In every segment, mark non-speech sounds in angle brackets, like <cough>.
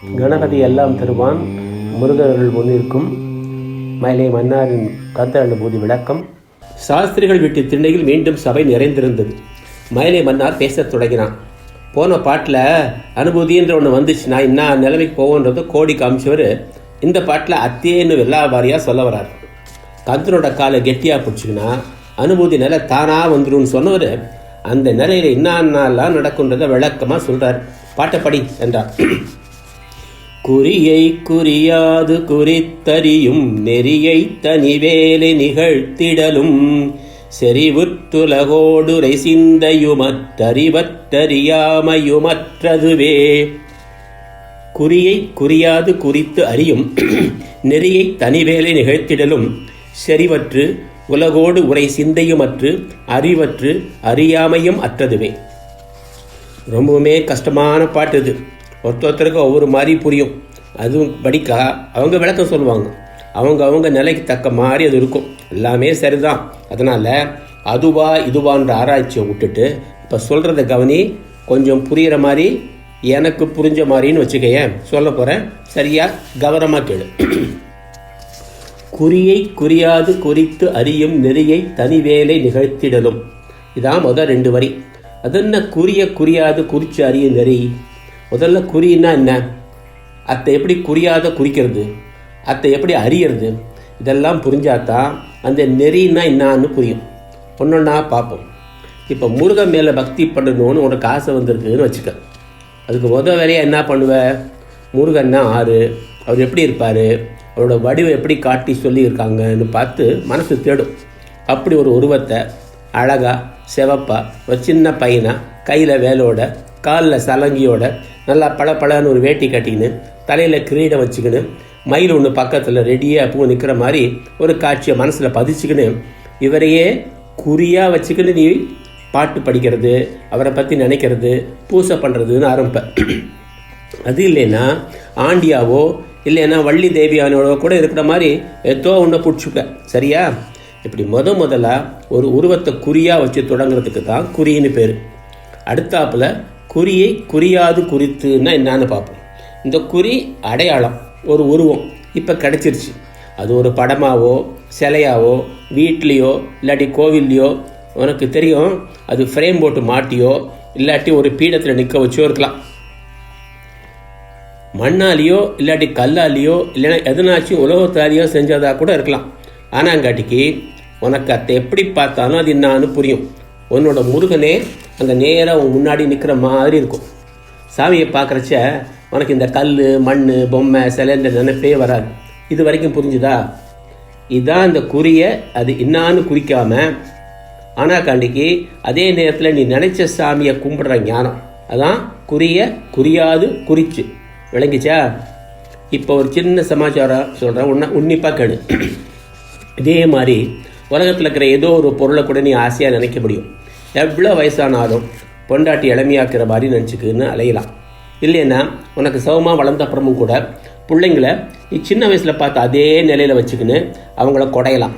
கணபதி எல்லாம் தருவான். முருகர்கள் முன்னிற்கும். மயிலை மன்னாரின் கருத்த அனுபூதி விளக்கம். சாஸ்திரிகள் வீட்டு திண்ணையில் மீண்டும் சபை நிறைந்திருந்தது. மயிலை மன்னார் பேசத் தொடங்கினான். போன பாட்டில் அனுபூதின்ற ஒன்று வந்துச்சுன்னா என்ன நிலைமைக்கு போவோன்றதை கோடி காமிச்சவர். இந்த பாட்டில் அத்தேன்னு எல்லா வாரியாக சொல்ல வர்றார் கந்தனோட காலை கெட்டியாக பிடிச்சிக்கினா அனுபூதி நிலை தானாக வந்துடும் சொன்னவர் அந்த நிலையில் என்னென்னலாம் நடக்குன்றதை விளக்கமாக சொல்கிறார் பாட்டப்படி என்றார். குறியை குறியாது குறித்தறியும் நெறியை தனிவேலை நிகழ்த்திடலும். செறிவுற்றுலகோடுரை சிந்தையுமற்றறிவற்றறியாமையுமற்றதுவே குறியை குறியாது குறித்து அறியும் <clears throat> நெறியை தனிவேலை நிகழ்த்திடலும். செறிவற்று உலகோடு உரை சிந்தையுமற்று அறிவற்று அறியாமையும் அற்றதுவே. ரொம்பவுமே கஷ்டமான பாட்டு இது. ஒருத்தருக்கும் ஒவ்வொரு மாதிரி புரியும். அதுவும் படிக்கா அவங்க விளக்கம் சொல்லுவாங்க. அவங்க அவங்க நிலைக்கு தக்க மாதிரி அது இருக்கும். எல்லாமே சரிதான். அதனால் அதுவா இதுவான்ற ஆராய்ச்சியை விட்டுட்டு இப்போ சொல்கிறத கவனி கொஞ்சம் புரிகிற மாதிரி எனக்கு புரிஞ்ச மாதிரின்னு வச்சுக்கேன் சொல்ல போகிறேன் சரியாக கவனமாக கேளு. குறியை குறியாது குறித்து அறியும் நெறியை தனிவேலை நிகழ்த்திடலும். இதான் முதல் ரெண்டு வரி. அது என்ன குறிய குறியாது குறித்து அறியும் நெறி? முதல்ல குறின்னா என்ன? அத்தை எப்படி குறியாத குறிக்கிறது? அத்தை எப்படி அறியறது இதெல்லாம் புரிஞ்சாதான் அந்த நெறின்னா என்னான்னு புரியும். ஒன்றொன்னா பார்ப்போம் இப்போ முருகன் மேலே பக்தி பண்ணணும்னு உனக்கு ஆசை வந்திருக்குன்னு வச்சுக்க. அதுக்கு உத வேலையாக என்ன பண்ணுவ? முருகன்னா ஆறு. அவர் எப்படி இருப்பார்? அவரோட வடிவை எப்படி காட்டி சொல்லியிருக்காங்கன்னு பார்த்து மனசு தேடும். அப்படி ஒரு உருவத்தை அழகாக செவப்பாக ஒரு சின்ன பையனாக கையில் வேலோட காலில் சலங்கியோட நல்லா பளபளன்னு ஒரு வேட்டி கட்டிக்கின்னு தலையில் கிரீடம் வச்சுக்கின்னு மயில் ஒன்று பக்கத்தில் ரெடியாக பூ நிற்கிற மாதிரி ஒரு காட்சியை மனசில் பதிச்சுக்கின்னு இவரையே குறியாக வச்சுக்கின்னு நீ பாட்டு படிக்கிறது அவரை பற்றி நினைக்கிறது பூசை பண்ணுறதுன்னு ஆரம்பிப்பேன் அது இல்லைன்னா ஆண்டியாவோ இல்லைன்னா வள்ளி தேவியானோட கூட இருக்கிற மாதிரி ஏதோ ஒன்றை பிடிச்சிக்க சரியா? இப்படி முத முதல்ல ஒரு உருவத்தை குறியாக வச்சு தொடங்குறதுக்கு தான் குறின்னு பேர். அடுத்தாப்புல குறியை குறியாது குறித்துன்னா என்னன்னு பார்ப்போம். இந்த குறி அடையாளம் ஒரு உருவம் இப்போ கிடச்சிருச்சு. அது ஒரு படமாவோ சிலையாவோ வீட்லேயோ இல்லாட்டி கோவில்லையோ உனக்கு தெரியும் அது ஃப்ரேம் போட்டு மாட்டியோ இல்லாட்டி ஒரு பீடத்தில் நிற்க வச்சோ இருக்கலாம். மண்ணாலேயோ இல்லாட்டி கல்லாலேயோ இல்லைன்னா எதனாச்சும் உலகத்தாலேயோ செஞ்சதாக கூட இருக்கலாம். ஆனாங்காட்டிக்கு உனக்கு அதை எப்படி பார்த்தாலும் அது என்னான்னு புரியும். உன்னோட முருகனே அந்த நேராக உன் முன்னாடி நிற்கிற மாதிரி இருக்கும். சாமியை பார்க்குறச்ச உனக்கு இந்த கல் மண் பொம்மை சிலைன்ற இந்த நினைப்பே வராது. இது வரைக்கும் புரிஞ்சுதா? இதுதான் இந்த குறிய அது என்னான்னு குறிக்காமல் ஆனாக்காண்டிக்கு அதே நேரத்தில் நீ நினைச்ச சாமியை கும்பிடுற ஞானம். அதான் குறிய குறியாது குறிச்சு. விளங்கிச்சா? இப்போ ஒரு சின்ன சமாச்சாரம் சொல்கிறேன் உன்ன உன்னிப்பாக கேடு <clears throat> இதே மாதிரி உலகத்தில் இருக்கிற ஏதோ ஒரு பொருளை கூட நீ ஆசையாக நினைக்க முடியும். எவ்வளோ வயசானாலும் பொண்டாட்டி இளமையாக்குற மாதிரி நினச்சிக்குன்னு அலையலாம். இல்லைன்னா உனக்கு சவமாக வளர்ந்த அப்புறமும் கூட பிள்ளைங்கள நீ சின்ன வயசில் பார்த்து அதே நிலையில் வச்சுக்கின்னு அவங்கள குடையலாம்.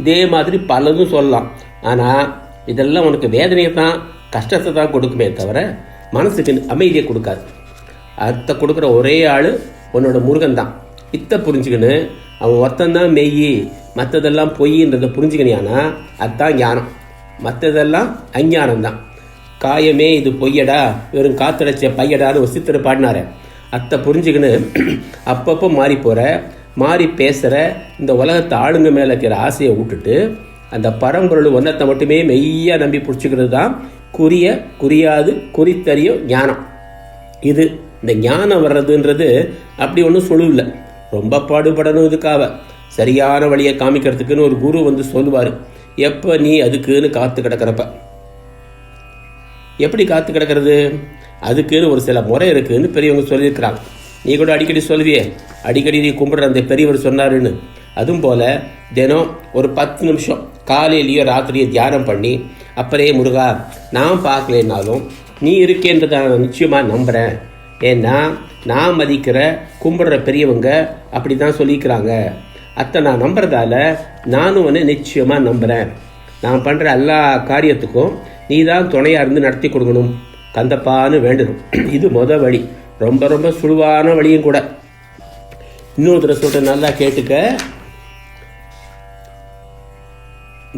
இதே மாதிரி பலதும் சொல்லலாம். ஆனால் இதெல்லாம் உனக்கு வேதனையை தான் கஷ்டத்தை தான் கொடுக்குமே தவிர மனசுக்கு அமைதியை கொடுக்காது. அத்தை கொடுக்குற ஒரே ஆள் உன்னோட முருகன் தான். இத்தை புரிஞ்சுக்கின்னு அவன் ஒருத்தந்தான் மெய் மற்றதெல்லாம் பொய்ன்றதை புரிஞ்சுக்கினியானா அதுதான் ஞானம். மற்றதெல்லாம் அஞ்ஞானம்தான். காயமே இது பொய்யடா வெறும் காத்தடைச்ச பையடான்னு ஒரு சித்தர் பாடினாரு. அத்தை புரிஞ்சுக்கின்னு <clears throat> அப்பப்போ மாறி போகிற மாறி பேசுகிற இந்த உலகத்தை ஆளுங்க மேலே இருக்கிற ஆசையை விட்டுட்டு அந்த பரம்பொருள் ஒன்றத்தை மட்டுமே மெய்யாக நம்பி பிடிச்சிக்கிறது தான் குறிய குறியாது குறித்தறியும் ஞானம். இது இந்த ஞானம் வர்றதுன்றது அப்படி ஒன்றும் சொல்லுவில்லை ரொம்ப பாடுபடணும் இதுக்காக. சரியான வழியை காமிக்கிறதுக்குன்னு ஒரு குரு வந்து சொல்லுவார். எப்போ நீ அதுக்குன்னு காத்து கிடக்கிறப்ப? எப்படி காத்து கிடக்கிறது? அதுக்குன்னு ஒரு சில முறை இருக்குதுன்னு பெரியவங்க சொல்லியிருக்கிறாங்க. நீ கூட அடிக்கடி சொல்லுவியே அடிக்கடி நீ கும்பிடுற அந்த பெரியவர் சொன்னாருன்னு. அதுவும் போல் தினம் ஒரு பத்து நிமிஷம் காலையிலேயோ ராத்திரியோ தியானம் பண்ணி அப்புறையே முருகா நான் பார்க்கலனாலும் நீ இருக்கேன்றதை நான் நிச்சயமாக நம்புகிறேன் ஏன்னா நான் மதிக்கிற கும்பிடுற பெரியவங்க அப்படி தான் சொல்லிக்கிறாங்க அத்தை நான் நம்புறதால நானும் உன்னை நிச்சயமாக நம்புகிறேன் நான் பண்ணுற எல்லா காரியத்துக்கும் நீ தான் துணையாக இருந்து நடத்தி கொடுக்கணும். கந்தப்பான்னு வேண்டணும் <clears throat> இது மொதல் வழி. ரொம்ப ரொம்ப சுழுவான வழியும் கூட. இன்னொருத்தரை தடவை நல்லா கேட்டுக்க.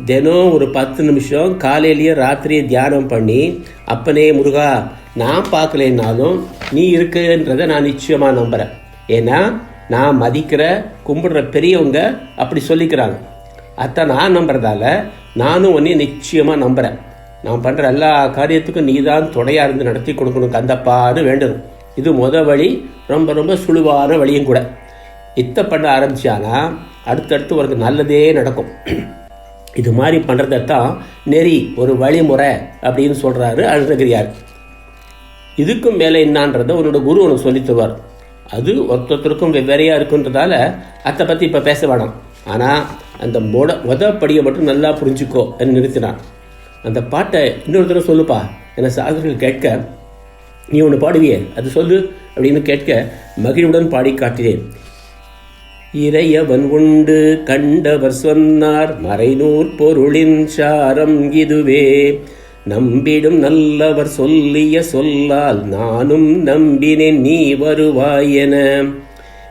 தினம் ஒரு பத்து நிமிஷம் காலையிலேயே ராத்திரியே தியானம் பண்ணி அப்பனே முருகா நான் பார்க்கலைன்னாலும் நீ இருக்குன்றதை நான் நிச்சயமாக நம்புகிறேன் ஏன்னா நான் மதிக்கிற கும்பிடுற பெரியவங்க அப்படி சொல்லிக்கிறாங்க. அத்தை நான் நம்புறதால நானும் உன்னையும் நிச்சயமாக நம்புகிறேன் நான் பண்ணுற எல்லா காரியத்துக்கும் நீ தான் துணையாக இருந்து நடத்தி கொடுக்கணும் கந்தப்பான்னு வேண்டணும் இது முத வழி ரொம்ப ரொம்ப சுழுவான வழியும் கூட. இத்தை பண்ண ஆரம்பிச்சானா அடுத்தடுத்து உனக்கு நல்லதே நடக்கும். இது மாதிரி பண்ணுறதான் நெறி ஒரு வழிமுறை அப்படின்னு சொல்கிறாரு அருணகிரியார். இதுக்கும் மேலே என்னான்றதை உன்னோட குரு உனக்கு சொல்லித் தருவார். அது ஒருத்தருக்கும் வெவ்வேறையாக இருக்குன்றதால அதை பற்றி இப்போ பேச வேணாம். ஆனால் அந்த மொட மொத படியை மட்டும் நல்லா புரிஞ்சுக்கோ என்று நிறுத்தினான். அந்த பாட்டை இன்னொரு தடவை சொல்லுப்பா. என சாதகர்கள் கேட்க நீ ஒன்று பாடுவியே? அது சொல்லு அப்படின்னு கேட்க மகிழ்வுடன் பாடி காட்டினேன். இறையவன் உண்டு கண்டவர் சொன்னார் மறைநூற் பொருளின் சாரம் இதுவே. நம்பிடும் நல்லவர் சொல்லிய சொல்லால் நானும் நம்பினேன் நீ வருவாய் என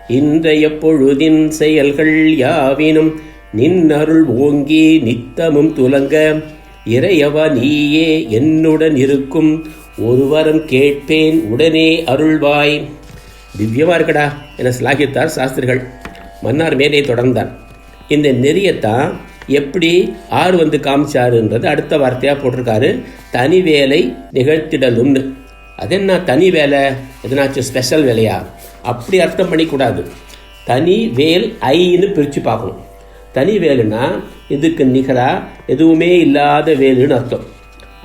இன்றைய பொழுதின் செயல்கள் யாவினும் நின் அருள் ஓங்கி நித்தமும் துலங்க இறையவா நீயே என்னுடன் இருக்கும் ஒருவரம் கேட்பேன் உடனே அருள்வாய். திவ்யமா இருக்கடா என சிலாகித்தார் சாஸ்திரிகள். மன்னார் மேலே தொடர்ந்தார். இந்த நெறியத்தான் எப்படி ஆறு வந்து காமிச்சாருன்றது அடுத்த வார்த்தையாக போட்டிருக்காரு. தனி வேலை நிகழ்த்திடலும்னு. அது என்ன தனி வேலை? எதனாச்சும் ஸ்பெஷல் வேலையா? அப்படி அர்த்தம் பண்ணிக்கூடாது. தனி வேல் ஐன்னு பிரித்து பார்க்கணும். தனி வேலுனா இதுக்கு நிகராக எதுவுமே இல்லாத வேலுன்னு அர்த்தம்.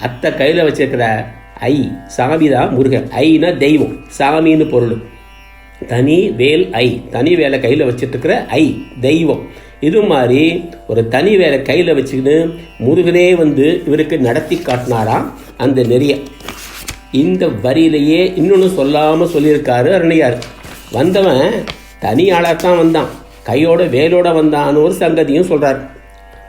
அத்தை கையில் வச்சிருக்கிற ஐ சாமி தான் முருகன். ஐனா தெய்வம். சாமின்னு பொருள். தனி வேல் ஐ தனி வேலை கையில் வச்சுட்டுருக்கிற ஐ தெய்வம். இது மாதிரி ஒரு தனி வேலை கையில் வச்சுக்கின்னு முருகனே வந்து இவருக்கு நடத்தி காட்டினாராம் அந்த நெறிய. இந்த வரியிலேயே இன்னொன்று சொல்லாமல் சொல்லியிருக்காரு அருணையார். வந்தவன் தனி ஆளாக தான் வந்தான். கையோட வேலோட வந்தான்னு ஒரு சங்கதியும் சொல்கிறார்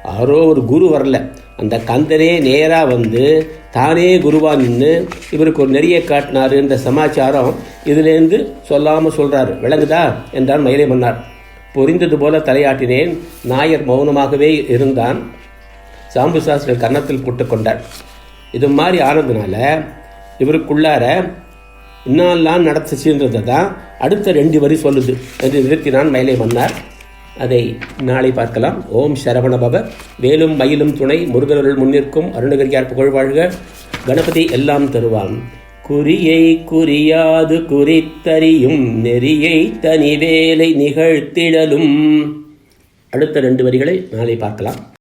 யாரோ ஒரு குரு வரல. அந்த கந்தனே நேராக வந்து தானே குருவாக நின்று இவருக்கு ஒரு நெறிய காட்டினாரு இந்த சமாச்சாரம் இதுலேருந்து சொல்லாமல் சொல்கிறாரு விளங்குதா? என்றான் மயிலை மன்னார். புரிந்தது போல தலையாட்டினேன். நாயர் மௌனமாகவே இருந்தான். சாம்பு சாஸ்திரி கன்னத்தில் போட்டுக்கொண்டார் இது மாதிரி ஆனதுனால இவருக்குள்ளார இன்னாலாம் நடத்துச்சுன்றதை தான் அடுத்த ரெண்டு வரி சொல்லுது என்று நிறுத்தினான் மயிலை மன்னார். அதை நாளை பார்க்கலாம். ஓம் சரவணபவ வேலும் மயிலும் துணை. முருகனருள் முன்னிற்கும் அருணகிரியார் புகழ்வாழ்க கணபதி எல்லாம் தருவான். குறியை குறியாது குறித்தறியும் நெறியை தனி வேலை நிகழ்த்திடலும். அடுத்த ரெண்டு வரிகளை நாளை பார்க்கலாம்.